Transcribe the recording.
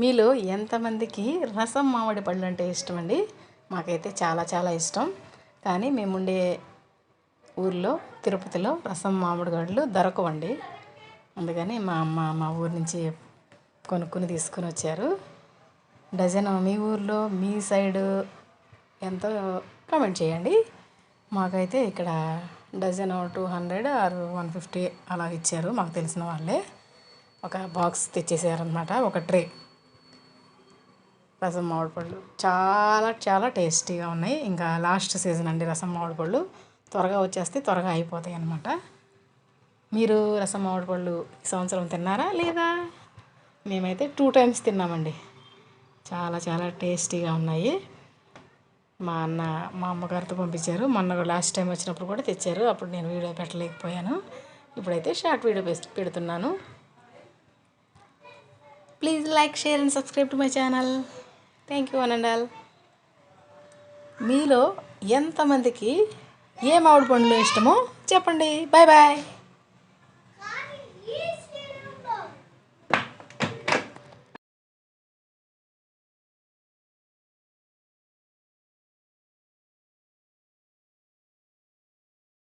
మీలో ఎంతమందికి రసం మామిడి పళ్ళు అంటే ఇష్టం అండి మాకైతే చాలా చాలా ఇష్టం. కానీ మేముండే ఊర్లో తిరుపతిలో రసం మామిడి గడ్డలు దొరకవండి. అందుకని మా అమ్మ మా ఊరు నుంచి కొనుక్కుని తీసుకొని వచ్చారు. డజన్ మీ ఊర్లో మీ సైడు ఎంతో కామెంట్ చేయండి. మాకైతే ఇక్కడ dozen two hundred or one fifty అలా ఇచ్చారు. మాకు తెలిసిన వాళ్ళే. ఒక బాక్స్ తెచ్చేసారనమాట ఒక ట్రే. రసం మామిడి పళ్ళు. చాలా చాలా టేస్టీగా ఉన్నాయి. ఇంకా లాస్ట్ సీజన్ అండి రసం మామిడి పళ్ళు. త్వరగా వచ్చేస్తే త్వరగా అయిపోతాయి అన్నమాట. మీరు రసం మామిడి పళ్ళు ఈ సంవత్సరం తిన్నారా లేదా? మేమైతే టూ టైమ్స్ తిన్నామండి. చాలా చాలా టేస్టీగా ఉన్నాయి. మా అన్న మా అమ్మగారితో పంపించారు. మొన్న లాస్ట్ టైం వచ్చినప్పుడు కూడా తెచ్చారు. అప్పుడు నేను వీడియో పెట్టలేకపోయాను. ఇప్పుడైతే షార్ట్ వీడియో పెస్ట్ పెడుతున్నాను. Please like share and subscribe to my channel. Thank you and all మీలో ఎంతమందికి ఏ మామిడి పండ్లు ఇష్టమో చెప్పండి. Bye bye